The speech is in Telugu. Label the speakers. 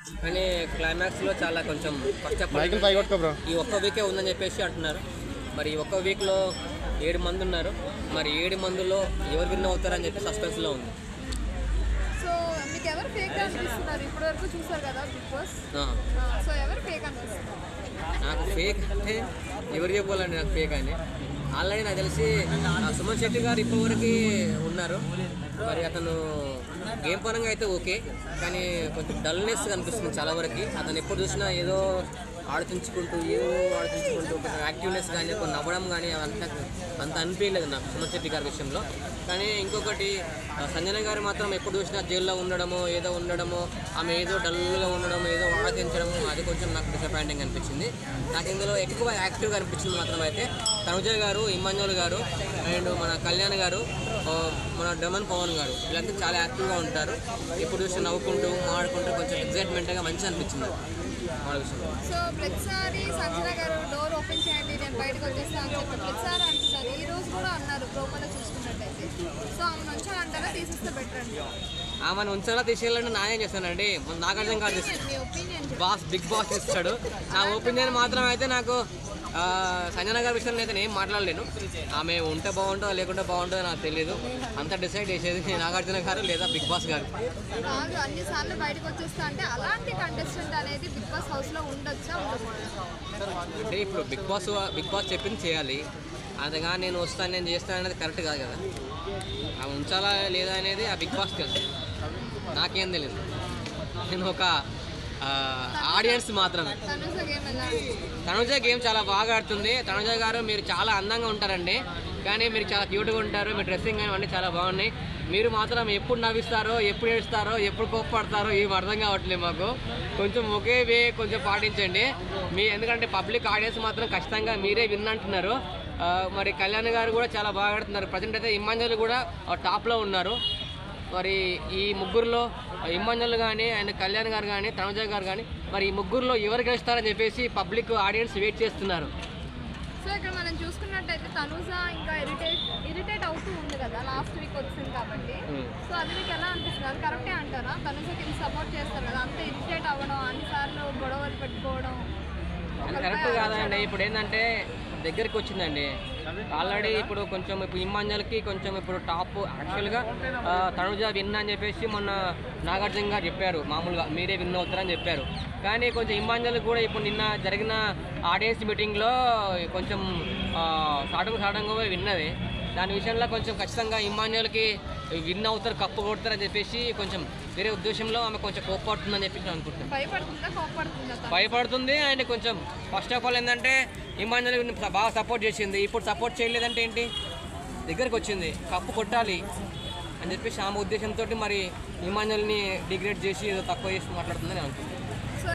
Speaker 1: కానీ క్లైమాక్స్లో చాలా కొంచెం
Speaker 2: మైకిల్
Speaker 1: కష్టపడి
Speaker 2: పై కొట్టుకో బ్రో.
Speaker 1: ఈ ఒక్క వీకే ఉందని చెప్పేసి అంటున్నారు. మరి ఈ ఒక్క వీక్లో ఏడు మంది ఉన్నారు. మరి ఏడు మందిలో ఎవరు విన్ అవుతారని చెప్పి సస్పెన్స్లో ఉంది.
Speaker 3: సో మీకు ఎవరు ఫేక్ అనిపిస్తున్నారు? ఇప్పటి వరకు చూసారు కదా బిగ్ బాస్?
Speaker 1: ఆ,
Speaker 3: సో ఎవరు ఫేక్ అనిపిస్తున్నారు?
Speaker 1: నాకు ఫేక్ అంటే ఎవరు చెప్పాలండి నాకు ఫేక్ అని? ఆల్రెడీ నాకు తెలిసి సుమన్ శెట్టి గారు ఇప్పటివరకు ఉన్నారు. మరి అతను గేమ్ పరంగా అయితే ఓకే కానీ కొంచెం డల్నెస్ కనిపిస్తుంది చాలా వరకు. అతను ఎప్పుడు చూసినా ఏదో ఆలోచించుకుంటూ ఏదో ఆలోచించుకుంటూ కొంచెం యాక్టివ్నెస్ కానీ కొన్ని నవ్వడం కానీ అవంతా అంత అనిపించలేదు నాకు సుమశెట్టి గారి విషయంలో. కానీ ఇంకొకటి సంజన గారు మాత్రం ఎప్పుడు చూసినా జైల్లో ఉండడమో ఏదో ఉండడమో ఆమె ఏదో డల్గా ఉండడం ఏదో ఆలోచించడము అది కొంచెం నాకు డిసప్పాయింటింగ్ అనిపించింది. నాకు ఇందులో ఎక్కువ యాక్టివ్గా అనిపించింది మాత్రం అయితే తనుజ గారు ఇమ్మాన్యుల్ గారు అండ్ మన కళ్యాణ్ గారు డమన్ పవన్ గారు. వీళ్ళంతా చాలా యాక్టివ్గా ఉంటారు. ఎప్పుడు చూసి నవ్వుకుంటూ మాడుకుంటూ కొంచెం ఎగ్జైట్మెంట్గా మంచిగా అనిపించింది.
Speaker 3: సో ప్రతిసారి సంజన గారు డోర్ ఓపెన్ చేయండి నేను బయటకు వచ్చేస్తాను అని చెప్పి ప్రతిసారి అంటున్నారు. ఈ రోజు కూడా అన్నారు ప్రోమోలో చూసుకున్నట్టయితే. సో ఆమె నుంచి అంటారా తీసేస్తే బెటర్ అండి
Speaker 1: ఆమెను ఉంచాలా తీసేయాలంటే నానేం చేస్తానండి? నాకు అర్థం కాదు. బాస్ బిగ్ బాస్ ఇస్తాడు నా ఒపీనియన్ మాత్రం అయితే నాకు సంజన గారి విషయంలో అయితే నేను మాట్లాడలేను. ఆమె ఉంటే బాగుంటుందో లేకుంటే బాగుంటుందో నాకు తెలియదు అంత డిసైడ్ చేసేది నాగార్జున గారు లేదా బిగ్ బాస్ గారు.
Speaker 3: కాదు అన్ని సార్లు బయటకు వచ్చేస్తా అంటే అలాంటి కంటెస్టెంట్ అనేది బిగ్ బాస్ హౌస్లో ఉండొచ్చా ఉండకూడదా?
Speaker 1: అంటే ఇప్పుడు బిగ్ బాస్ బిగ్ బాస్ చెప్పింది చేయాలి. అదిగా నేను వస్తాను నేను చేస్తాను అనేది కరెక్ట్ కాదు కదా. ఆ ఉంచాలా లేదా అనేది ఆ బిగ్ బాస్ తెలుసు. నాకేం తెలియదు నేను ఒక ఆడియన్స్ మాత్రమే.
Speaker 3: తనుజ గేమ్
Speaker 1: చాలా బాగా ఆడుతుంది. తనుజ గారు మీరు చాలా అందంగా ఉంటారండి. కానీ మీరు చాలా క్యూట్గా ఉంటారు. మీ డ్రెస్సింగ్ కానీ అన్నీ చాలా బాగున్నాయి. మీరు మాత్రం ఎప్పుడు నవ్విస్తారో ఎప్పుడు ఏడుస్తారో ఎప్పుడు కోప్పడతారో ఏం అర్థం కావట్లేదు మాకు. కొంచెం ఒకే వే కొంచెం పాటించండి. మీ ఎందుకంటే పబ్లిక్ ఆడియన్స్ మాత్రం ఖచ్చితంగా మీరే విన్నంటున్నారు మరి కళ్యాణ్ గారు కూడా చాలా బాగా ఆడుతున్నారు. ప్రజెంట్ అయితే ఇమ్మాంజలు కూడా టాప్లో ఉన్నారు. మరి ఈ ముగ్గురులో ఇమ్మాన్యుల్ కానీ అండ్ కళ్యాణ్ గారు కానీ తనుజ గారు కానీ మరి ఈ ముగ్గురులో ఎవరు గెలుస్తారని చెప్పేసి పబ్లిక్ ఆడియన్స్ వెయిట్ చేస్తున్నారు.
Speaker 3: సో ఇక్కడ మనం చూసుకున్నట్టయితే తనుజ ఇంకా ఇరిటేట్ ఇరిటేట్ అవుతూ ఉంది కదా లాస్ట్ వీక్ వచ్చింది కాబట్టి.
Speaker 1: Hmm.
Speaker 3: సో అది మీకు ఎలా అనిపిస్తుంది? అది కరెక్టే అంటారా? తనుజకి సపోర్ట్ చేస్తారు కదా అంత ఇరిటేట్ అవ్వడం అన్నిసార్లు గొడవలు పెట్టుకోవడం
Speaker 1: అది కరెక్ట్ కాదండి. ఇప్పుడు ఏంటంటే దగ్గరికి వచ్చిందండి. ఆల్రెడీ ఇప్పుడు కొంచెం ఇప్పుడు ఇమ్మాంజల్కి కొంచెం ఇప్పుడు టాప్ యాక్చువల్గా తనుజ విన్ అని చెప్పేసి మొన్న నాగార్జున గారు చెప్పారు. మామూలుగా మీరే విన్ అవుతారని చెప్పారు. కానీ కొంచెం ఇమ్మాంజల్ కూడా ఇప్పుడు నిన్న జరిగిన ఆడియన్స్ మీటింగ్లో కొంచెం సాటంగా సాటంగా విన్నది. దాని విషయంలో కొంచెం ఖచ్చితంగా ఇమ్మాన్యుల్కి విన్ అవుతారు కప్పు కొడతారని చెప్పేసి కొంచెం వేరే ఉద్దేశంలో ఆమె కొంచెం కోప్పడుతుందని చెప్పి నేను అనుకుంటున్నాను? భయపడుతుంది అండ్ కొంచెం ఫస్ట్ ఆఫ్ ఆల్ ఏంటంటే ఇమాన్యుల్ బాగా సపోర్ట్ చేసింది. ఇప్పుడు సపోర్ట్ చేయలేదంటే ఏంటి? దగ్గరికి వచ్చింది. కప్పు కొట్టాలి అని చెప్పేసి ఆమె ఉద్దేశంతో మరి ఇమాన్యుల్ని డిగ్రేడ్ చేసి ఏదో తక్కువ చేసి మాట్లాడుతుందని అనుకుంటున్నాను